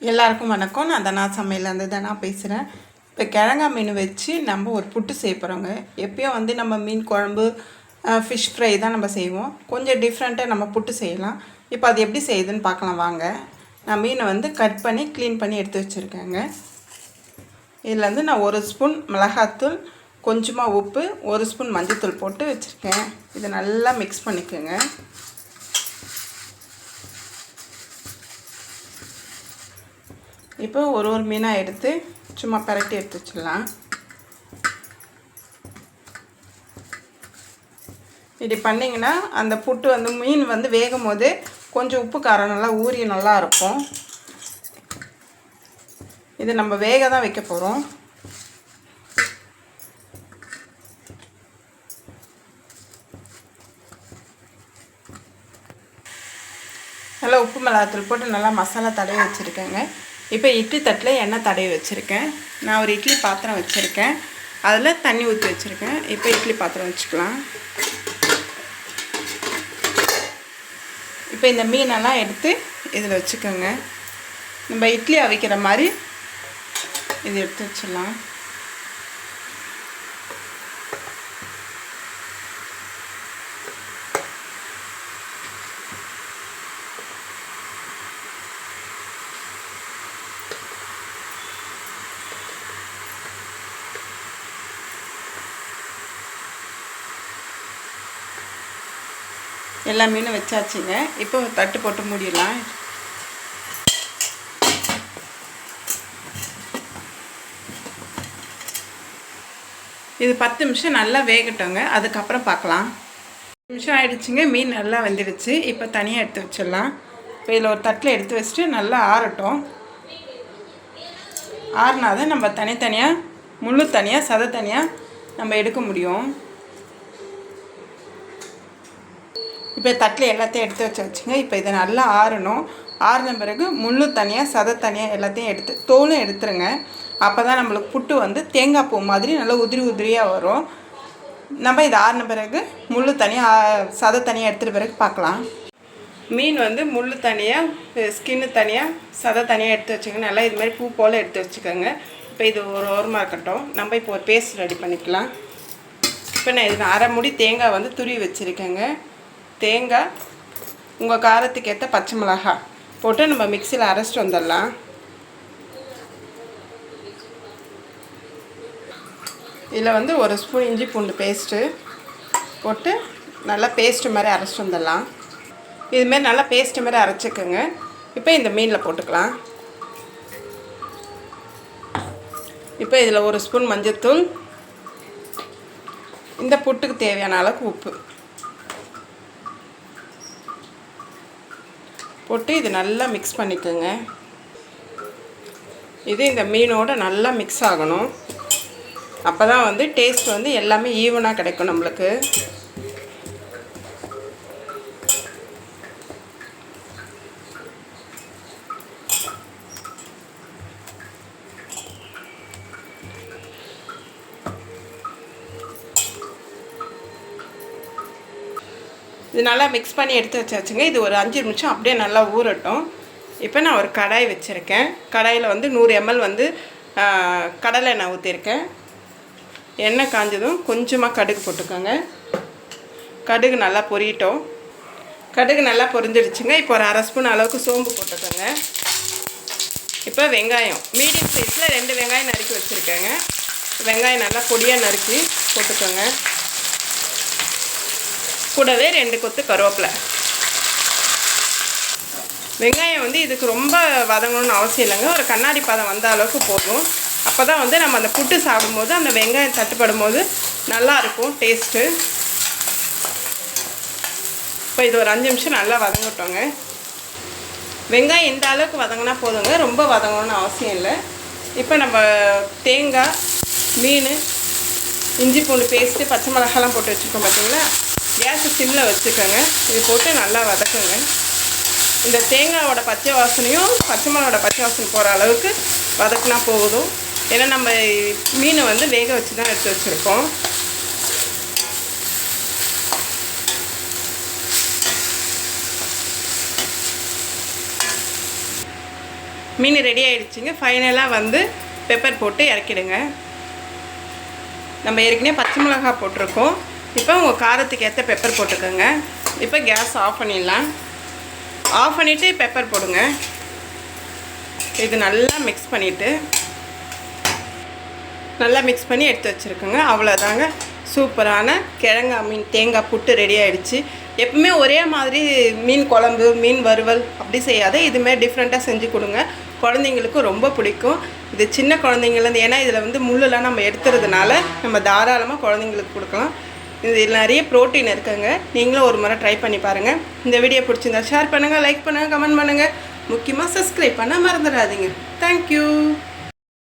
எல்லாருக்கும் வணக்கம். நான் தனா சமையலேருந்து தனா பேசுகிறேன் இப்போ கிழங்கா மீன் வச்சு நம்ம ஒரு புட்டு செய்ய போகிறோங்க எப்பயும் வந்து நம்ம மீன் குழம்பு ஃபிஷ் ஃப்ரை தான் நம்ம செய்வோம். கொஞ்சம் டிஃப்ரெண்ட்டாக நம்ம புட்டு செய்யலாம். இப்போ அது எப்படி செய்யுதுன்னு பார்க்கலாம் வாங்க. நான் மீனை வந்து கட் பண்ணி க்ளீன் பண்ணி எடுத்து வச்சுருக்கேங்க. இதில் வந்து நான் ஒரு ஸ்பூன் மிளகாத்தூள் கொஞ்சமாக உப்பு ஒரு ஸ்பூன் மஞ்சத்தூள் போட்டு வச்சுருக்கேன். இதை நல்லா மிக்ஸ் பண்ணிக்கோங்க. இப்போ ஒரு ஒரு மீனாக எடுத்து சும்மா பரட்டி எடுத்து வச்சிடலாம். இப்படி பண்ணிங்கன்னா அந்த புட்டு வந்து மீன் வந்து வேகும் போது கொஞ்சம் உப்பு காரம் நல்லா ஊறி நல்லா இருக்கும். இது நம்ம வேக தான் வைக்க போகிறோம் நல்லா உப்பு மிளகாத்தூள் போட்டு நல்லா மசாலா தடவி வச்சுருக்கேங்க. இப்போ இட்லி தட்டில் எண்ணெய் தடவி வச்சுருக்கேன். நான் ஒரு இட்லி பாத்திரம் வச்சுருக்கேன். அதில் தண்ணி ஊற்றி வச்சுருக்கேன். இப்போ இட்லி பாத்திரம் வச்சுக்கலாம். இப்போ இந்த மீனெல்லாம் எடுத்து இதில் வச்சுக்கோங்க. நம்ம இட்லி அவிக்கிற மாதிரி இது எடுத்து வச்சிடலாம். எல்லா மீனும் வச்சாச்சுங்க. இப்போ தட்டு போட்டு மூடிடலாம். இது பத்து நிமிஷம் நல்லா வேகட்டோங்க. அதுக்கப்புறம் பார்க்கலாம். நிமிஷம் ஆயிடுச்சுங்க. மீன் நல்லா வந்துடுச்சு. இப்போ தனியாக எடுத்து வச்சிடலாம். இப்போ இதில் ஒரு தட்டில் எடுத்து வச்சுட்டு நல்லா ஆறட்டும். ஆறுனா தான் நம்ம தனித்தனியாக முழு தனியாக சதை தனியாக நம்ம எடுக்க முடியும். இப்போ தட்டில் எல்லாத்தையும் எடுத்து வச்சு வச்சுங்க. இப்போ இதை நல்லா ஆறணும். ஆறின பிறகு முள்ளு தனியாக சதை தனியாக எல்லாத்தையும் எடுத்து தோலும் எடுத்துருங்க. அப்போ தான் நம்மளுக்கு புட்டு வந்து தேங்காய் பூ மாதிரி நல்லா உதிரி உதிரியாக வரும். நம்ம இதை ஆறின பிறகு முள் தனியாக சதை தனியாக எடுத்துகிட்ட பிறகு பார்க்கலாம். மீன் வந்து முள் தனியாக ஸ்கின்னு தனியாக சதை தனியாக எடுத்து வச்சுக்கோங்க. நல்லா இது மாதிரி பூ போல் எடுத்து வச்சுக்கோங்க. இப்போ இது ஒரு ஓரமாக இருக்கட்டும். நம்ம இப்போ ஒரு பேஸ்ட் ரெடி பண்ணிக்கலாம். இப்போ நான் இது அரை முடி தேங்காய் வந்து துருவி வச்சுருக்கேங்க. தேங்காய் உங்கள் காரத்துக்கு ஏற்ற பச்சை மிளகாய் போட்டு நம்ம மிக்சியில் அரைச்சிட்டு வந்துடலாம். இதில் வந்து ஒரு ஸ்பூன் இஞ்சி பூண்டு பேஸ்ட்டு போட்டு நல்லா பேஸ்ட்டு மாதிரி அரைச்சிட்டு வந்துடலாம். இதுமாரி நல்லா பேஸ்ட்டு மாதிரி அரைச்சிக்கோங்க. இப்போ இந்த மீனில் போட்டுக்கலாம். இப்போ இதில் ஒரு ஸ்பூன் மஞ்சள்தூள் இந்த புட்டுக்கு தேவையான அளவுக்கு உப்பு. போட்டு இது நல்லா மிக்ஸ் பண்ணிக்கோங்க. இது இந்த மீனோட நல்லா மிக்ஸ் ஆகணும். அப்போ தான் வந்து டேஸ்ட் வந்து எல்லாமே ஈவனாக கிடைக்கும் நம்மளுக்கு. இது நல்லா மிக்ஸ் பண்ணி எடுத்து வச்சாச்சுங்க. இது ஒரு அஞ்சு நிமிஷம் அப்படியே நல்லா ஊறட்டும். இப்போ நான் ஒரு கடாய் வச்சுருக்கேன். கடாயில் வந்து நூறு எம்எல் வந்து கடலை எண்ணெய் ஊற்றிருக்கேன் எண்ணெய் காஞ்சதும் கொஞ்சமாக கடுகு போட்டுக்கோங்க. கடுகு நல்லா பொரியட்டும். கடுகு நல்லா பொரிஞ்சிடுச்சுங்க. இப்போ ஒரு அரை ஸ்பூன் அளவுக்கு சோம்பு போட்டுக்கோங்க. இப்போ வெங்காயம். மீடியம் சைஸில் ரெண்டு வெங்காயம் நறுக்கி வச்சுருக்கேங்க. வெங்காயம் நல்லா பொடியாக நறுக்கி போட்டுக்கோங்க. கூடவே ரெண்டு கொத்து கருவேப்பிலை. வெங்காயம் வந்து இதுக்கு ரொம்ப வதங்கணும்னு அவசியம் இல்லைங்க. ஒரு கண்ணாடி பதம் வந்த அளவுக்கு போதும். அப்போ தான் வந்து நம்ம அந்த புட்டு சாப்பிடும்போது அந்த வெங்காயம் தட்டுப்படும் போது நல்லாயிருக்கும் டேஸ்ட்டு. இப்போ இது ஒரு அஞ்சு நிமிஷம் நல்லா வதங்கட்டோங்க வெங்காயம் இந்த அளவுக்கு வதங்கினா போதுங்க. ரொம்ப வதங்கணும்னு அவசியம் இல்லை. இப்போ நம்ம தேங்காய் மீன் இஞ்சி பூண்டு பேஸ்ட்டு பச்சை மிளகாலாம் போட்டு வச்சுருக்கோம் பார்த்தீங்களா கேஸை சிம்மில் வச்சுக்கோங்க. இது போட்டு நல்லா வதக்குங்க. இந்த தேங்காயோட பச்சை வாசனையும் பச்சை மிளகாவோட பச்சை வாசனை போகிற அளவுக்கு வதக்குனா போதும். ஏன்னா நம்ம மீனை வந்து வேக வச்சு தான் எடுத்து வச்சுருக்கோம். மீன் ரெடி ஆகிடுச்சிங்க ஃபைனலாக வந்து பெப்பர் போட்டு இறக்கிடுங்க. நம்ம ஏற்கனவே பச்சை மிளகாய் போட்டிருக்கோம். இப்போ உங்கள் காரத்துக்கு ஏற்ற பெப்பர் போட்டுக்கோங்க. இப்போ கேஸ் ஆஃப் பண்ணிடலாம். ஆஃப் பண்ணிவிட்டு பெப்பர் போடுங்க. இது நல்லா மிக்ஸ் பண்ணிவிட்டு நல்லா மிக்ஸ் பண்ணி எடுத்து வச்சுருக்கோங்க. அவ்வளோதாங்க சூப்பரான கிழங்கா மீன் தேங்காய் புட்டு ரெடி ஆகிடுச்சு எப்பவுமே ஒரே மாதிரி மீன் குழம்பு மீன் வறுவல் அப்படி செய்யாத இதுமாரி டிஃப்ரெண்ட்டாக செஞ்சு கொடுங்க. குழந்தைங்களுக்கும் ரொம்ப பிடிக்கும். இது சின்ன குழந்தைங்கள்லேருந்து ஏன்னா இதில் வந்து முள்ளெல்லாம் நம்ம எடுத்துறதுனால நம்ம தாராளமாக குழந்தைங்களுக்கு கொடுக்கலாம். இதில் நிறைய ப்ரோட்டீன் இருக்குங்க. நீங்களும் ஒரு முறை ட்ரை பண்ணி பாருங்கள் இந்த வீடியோ பிடிச்சிருந்தா ஷேர் பண்ணுங்கள் லைக் பண்ணுங்கள் கமெண்ட் பண்ணுங்கள் முக்கியமாக சப்ஸ்கிரைப் பண்ண மறந்துடாதீங்க. தேங்க்யூ